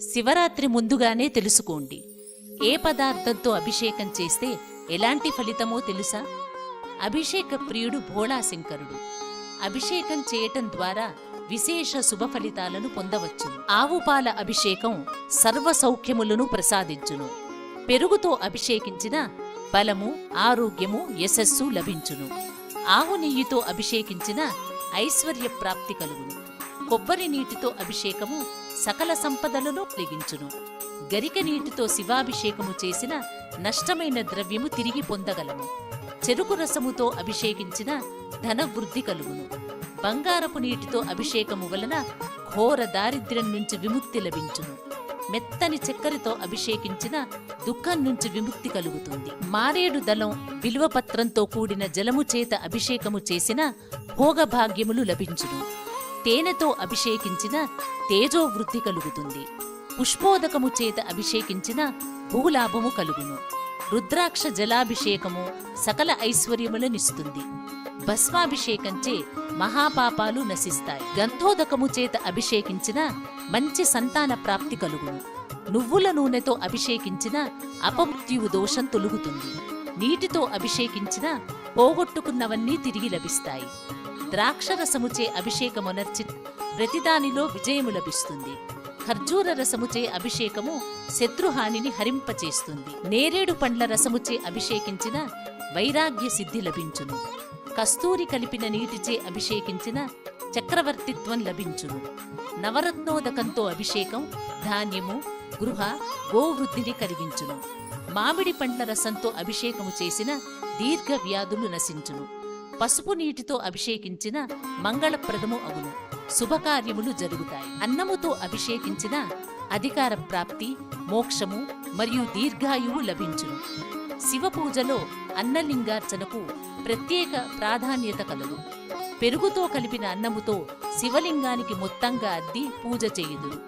శివరాత్రి ముందుగానే తెలుసుకోండి. ఏ పదార్థంతో అభిషేకం చేస్తే ఎలాంటి ఫలితమో తెలుసా? అభిషేక ప్రియుడు భోళాశంకరుడు. అభిషేకం చేయటం ద్వారా విశేష శుభ ఫలితాలను పొందవచ్చును ఆవు పాల అభిషేకం సర్వ సౌఖ్యములను ప్రసాదించును. పెరుగుతో అభిషేకించిన బలము ఆరోగ్యము యశస్సు లభించును. ఆవు నెయ్యితో అభిషేకించిన ఐశ్వర్య ప్రాప్తి కలుగును. కొబ్బరి నీటితో అభిషేకము సకల సంపదలను కలిగించును. గరిక నీటితో శివాభిషేకము చేసిన నష్టమైన ద్రవ్యము తిరిగి పొందగలము. చెరుకు రసముతో అభిషేకించిన ధనవృద్ధి కలుగును. బంగారపు నీటితో అభిషేకము వలన ఘోర దారిద్ర్యం నుంచి విముక్తి లభించును. మెత్తని చక్కెరతో అభిషేకించిన దుఃఖం నుంచి విముక్తి కలుగుతుంది. మారేడు దళం విలువపత్రంతో కూడిన జలము చేత అభిషేకము చేసిన భోగభాగ్యములు లభించును. తేనెతో అభిషేకించిన తేజోవృద్ధి కలుగుతుంది. పుష్పోదకము చేత అభిషేకించిన భూలాభము కలుగును. రుద్రాక్ష జలాభిషేకము సకల ఐశ్వర్యములనిస్తుంది. భస్మాభిషేకంచే మహాపాపాలు నశిస్తాయి. గంధోదకము చేత అభిషేకించిన మంచి సంతాన ప్రాప్తి కలుగును. నువ్వుల నూనెతో అభిషేకించిన అపమృత్యువు దోషం తొలుగుతుంది. నీటితో అభిషేకించిన పోగొట్టుకున్నవన్నీ తిరిగి లభిస్తాయి. ద్రాక్షరసముచే అభిషేకమునర్చి ప్రతిదానిలో విజయము లభిస్తుంది. ఖర్జూర రసముచే అభిషేకము శత్రుహానిని హరింపచేస్తుంది. నేరేడు పండ్ల రసముచే అభిషేకించిన వైరాగ్య సిద్ధి లభించును. కస్తూరి కలిపిన నీటిచే అభిషేకించిన చక్రవర్తిత్వం లభించును. నవరత్నోదకంతో అభిషేకం ధాన్యము గృహ గోవృద్ధిని కలిగించును. మామిడి పండ్ల రసంతో అభిషేకము చేసిన దీర్ఘ వ్యాధులు నశించును. పసుపు నీటితో అభిషేకించిన మంగళప్రదము అగును. శుభకార్యములు జరుగుతాయి. అన్నముతో అభిషేకించిన అధికార ప్రాప్తి మోక్షము మరియు దీర్ఘాయువు లభించును. శివ పూజలో అన్నలింగార్చనకు ప్రత్యేక ప్రాధాన్యత కలదు పెరుగుతో కలిపిన అన్నముతో శివలింగానికి మొత్తంగా అద్ది పూజ చేయుదురు.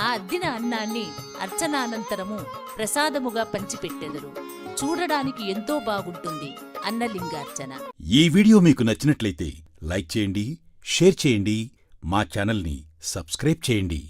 ఆ అద్దిన అన్నాన్ని అర్చనానంతరము ప్రసాదముగా పంచిపెట్టెదరు. చూడడానికి ఎంతో బాగుంటుంది. అన్నలింగార్చన. ఈ వీడియో మీకు నచ్చినట్లయితే లైక్ చేయండి షేర్ చేయండి మా ఛానల్ని సబ్స్క్రైబ్ చేయండి.